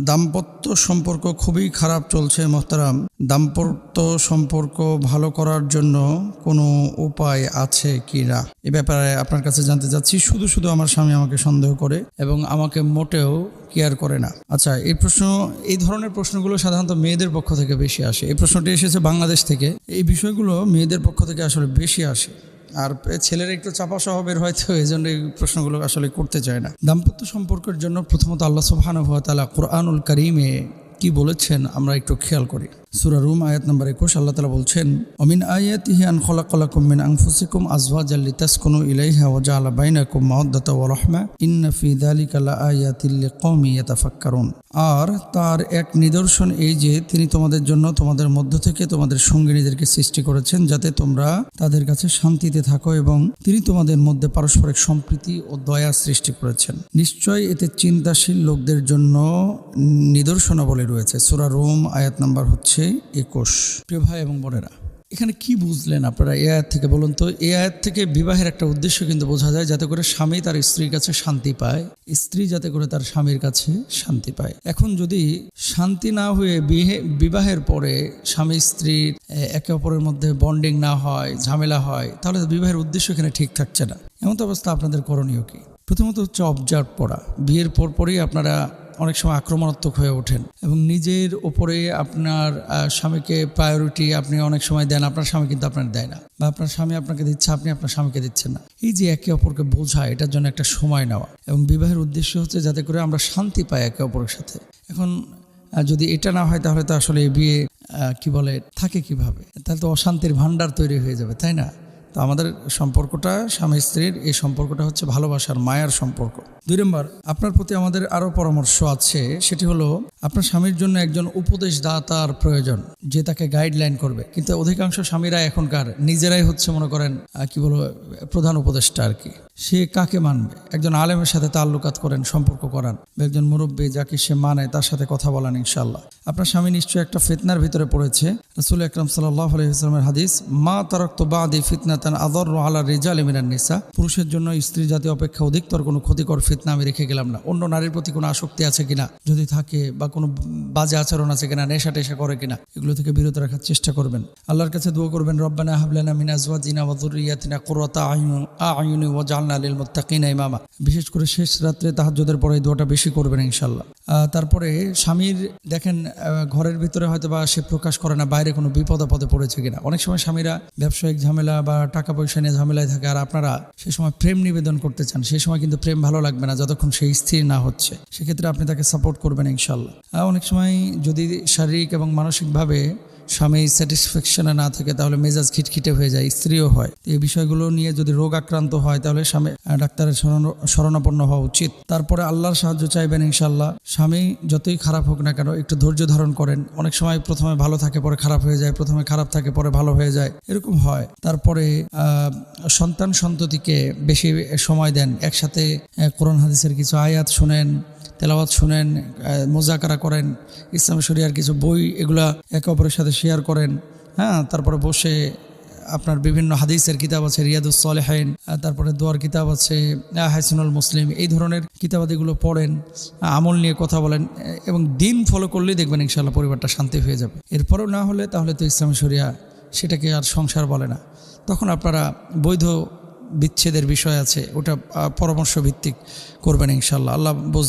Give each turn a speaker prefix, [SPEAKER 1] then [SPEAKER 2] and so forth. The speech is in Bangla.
[SPEAKER 1] দাম্পত্য সম্পর্ক খুবই খারাপ চলছে মোহতারাম। দাম্পত্য সম্পর্ক ভালো করার জন্য কোনো উপায় আছে কি না? এ ব্যাপারে আপনার কাছে জানতে চাচ্ছি। শুধু শুধু আমার স্বামী আমাকে সন্দেহ করে এবং আমাকে মোটেও কেয়ার করে না। আচ্ছা এই প্রশ্ন, এই ধরনের প্রশ্নগুলো সাধারণত মেয়েদের পক্ষ থেকে বেশি আসে। এই প্রশ্নটি এসেছে বাংলাদেশ থেকে। এই বিষয়গুলো মেয়েদের পক্ষ থেকে আসলে বেশি আসে। আর ছেলের একটু চাপা স্বভাবের হয়তো এই জন্য এই প্রশ্নগুলো আসলে করতে চায় না। দাম্পত্য সম্পর্কের জন্য প্রথমত আল্লাহ সুবহানাহু ওয়া তাআলা কোরআনুল করিমে কি বলেছেন আমরা একটু খেয়াল করি। সূরা রুম আয়াত নম্বর একুশ, আল্লাহ তালা বলছেন, অমিন আয়াতিহি আন খলাকালাকুম মিন আনফুসিকুম আজওয়াজাল লিতাসকুনু ইলাইহা ওয়া জাআলা বাইনাকুম মাওয়াদ্দাতা ওয়া রাহমা। ইন্না ফি যালিকা লাআয়াতিল লিকওমি ইয়াতাফাক্কারুন। আর তার এক নিদর্শন এই যে, তিনি তোমাদের জন্য তোমাদের মধ্য থেকে তোমাদের সঙ্গিনীদেরকে সৃষ্টি করেছেন, যাতে তোমরা তাদের কাছে শান্তিতে থাকো এবং তিনি তোমাদের মধ্যে পারস্পরিক সম্প্রীতি ও দয়া সৃষ্টি করেছেন। নিশ্চয় এতে চিন্তাশীল লোকদের জন্য নিদর্শনাবলী রয়েছে। সূরা রোম আয়াত নাম্বার হচ্ছে একুশ। প্রিয় ভাই এবং বোনেরা, এখানে কি বুঝলেন আপনারা এ আয়াত থেকে বলুন তো? এই আয়াত থেকে বিবাহের একটা উদ্দেশ্য কিন্তু বোঝা যায়, যাতে করে স্বামী তার স্ত্রীর কাছে শান্তি পায়, স্ত্রী যাতে করে তার স্বামীর কাছে শান্তি পায়। এখন যদি শান্তি না হয়ে বিহে বিবাহের পরে স্বামী স্ত্রীর একে অপরের মধ্যে বন্ডিং না হয়, ঝামেলা হয়, তাহলে বিবাহের উদ্দেশ্য এখানে ঠিক থাকছে না। এমন তো অবস্থা আপনাদের করণীয় কি? প্রথমত হচ্ছে অবজার্ভ পড়া। বিয়ের পর পরপরই আপনারা অনেক সময় আক্রমণাত্মক হয়ে ওঠেন এবং নিজের ওপরে আপনার স্বামীকে প্রায়োরিটি আপনি অনেক সময় দেন, আপনার স্বামী কিন্তু আপনার দেয় না বা আপনার স্বামী আপনাকে দিচ্ছে, আপনি আপনার স্বামীকে দিচ্ছেন না। এই যে একে অপরকে বোঝা, এটার জন্য একটা সময় নেওয়া এবং বিবাহের উদ্দেশ্য হচ্ছে যাতে করে আমরা শান্তি পাই একে অপরের সাথে। এখন যদি এটা না হয় তাহলে তো আসলে বিয়ে কি বলে, থাকে কীভাবে? তাহলে তো অশান্তির ভাণ্ডার তৈরি হয়ে যাবে, তাই না? তো আমাদের সম্পর্কটা স্বামী স্ত্রীর, এই সম্পর্কটা হচ্ছে ভালোবাসার মায়ার সম্পর্ক। দুই নম্বর, আপনার প্রতি আমাদের আরও পরামর্শ আছে, সেটি হলো আপনার স্বামীর জন্য একজন উপদেশদাতার প্রয়োজন, যে তাকে গাইডলাইন করবে। কিন্তু অধিকাংশ স্বামীরা এখনকার নিজেরাই হচ্ছে মনে করেন কি বলব, প্রধান উপদেষ্টা আর কি। সে কাকে মানবে? একজন আলেমের সাথে তাল্লুকাত করেন, সম্পর্ক করান একজন মুরব্বী যাকে সে মানে তার সাথে কথা বলান ইনশাল্লাহ আপনার স্বামী নিশ্চয়ই একটা ফিতনার ভিতরে পড়েছে। রসুল আকরম সাল্লাহ হাদিস, মা তারক্ত বাদি ফিতনাতান আদর আলা রেজাল মিনান নিসা। পুরুষের জন্য স্ত্রী জাতি অপেক্ষা অধিকতর কোনো ক্ষতিকর ফিতনা আমি রেখে গেলাম না। অন্য নারীর প্রতি কোনো আসক্তি আছে কিনা? যদি থাকে বা কোনো বাজে আচরণ আছে কিনা নেশা টেশা করে কিনা, এগুলো থেকে বিরত রাখার চেষ্টা করবেন। আল্লাহর কাছে দোয়া করবেন, রব্বানা হাবলানা মিন আজওয়াজিনা ওয়া যুররিয়াতিনা কুররাতা আয়ুন, আয়ুনি ওয়া জাআলনা লিল মুত্তাকিনা ইমামা। বিশেষ করে শেষ রাত্রে তাহাজ্জুদের পরে দোয়াটা বেশি করবেন ইনশাআল্লাহ। তারপরে স্বামীর দেখেন ঘরের ভিতরে হয়তো বা সে প্রকাশ করে না, বাইরে কোনো বিপদ আপদে পড়েছে কিনা। অনেক সময় স্বামীরা ব্যবসায়িক ঝামেলা বা টাকা পয়সা নিয়ে ঝামেলায় থাকে, আর আপনারা সে সময় প্রেম নিবেদন করতে চান সেই সময় কিন্তু প্রেম ভালো লাগবে না, যতক্ষণ সেই স্থির না হচ্ছে। সেক্ষেত্রে আপনি তাকে সাপোর্ট করবেন ইনশাল্লাহ অনেক সময় যদি শারীরিক এবং মানসিকভাবে স্বামী স্যাটিসফ্যাকশনে না থাকে, তাহলে মেজাজ খিটখিটে হয়ে যায়, স্ত্রীও হয়। এই বিষয়গুলো নিয়ে যদি রোগ আক্রান্ত হয়, তাহলে স্বামী ডাক্তারের শরণ- শরণাপন্ন হওয়া উচিত। তারপরে আল্লাহর সাহায্য চাইবেন ইনশাল্লাহ স্বামী যতই খারাপ হোক না কেন, একটু ধৈর্য ধারণ করেন। অনেক সময় প্রথমে ভালো থাকে, পরে খারাপ হয়ে যায়। প্রথমে খারাপ থাকে, পরে ভালো হয়ে যায়। এরকম হয়। তারপরে সন্তান সন্ততিকে বেশি সময় দেন। একসাথে কোরআন, হাদিসের কিছু আয়াত শুনেন। তেলাওয়াত শুনেন মোজাকারা করেন, ইসলাম শরিয়ার কিছু বই এগুলা একে অপরের সাথে শেয়ার করেন হ্যাঁ তারপরে বসে আপনার বিভিন্ন হাদিসের কিতাব আছে, রিয়াদুস সালেহাইন তারপরে দোয়ার কিতাব আছে হাসিনুল মুসলিম, এই ধরনের কিতাবাদিগুলো পড়েন আমল নিয়ে কথা বলেন এবং দিন ফলো করলেই দেখবেন ইনশাল্লাহ পরিবারটা শান্তি হয়ে যাবে। এরপরেও না হলে তাহলে তো ইসলাম শরিয়া সেটাকে আর সংসার বলে না। তখন আপনারা বৈধ বিচ্ছেদের বিষয় আছে, ওটা পরামর্শ ভিত্তিক করবেন ইনশাল্লাহ আল্লাহ বোঝ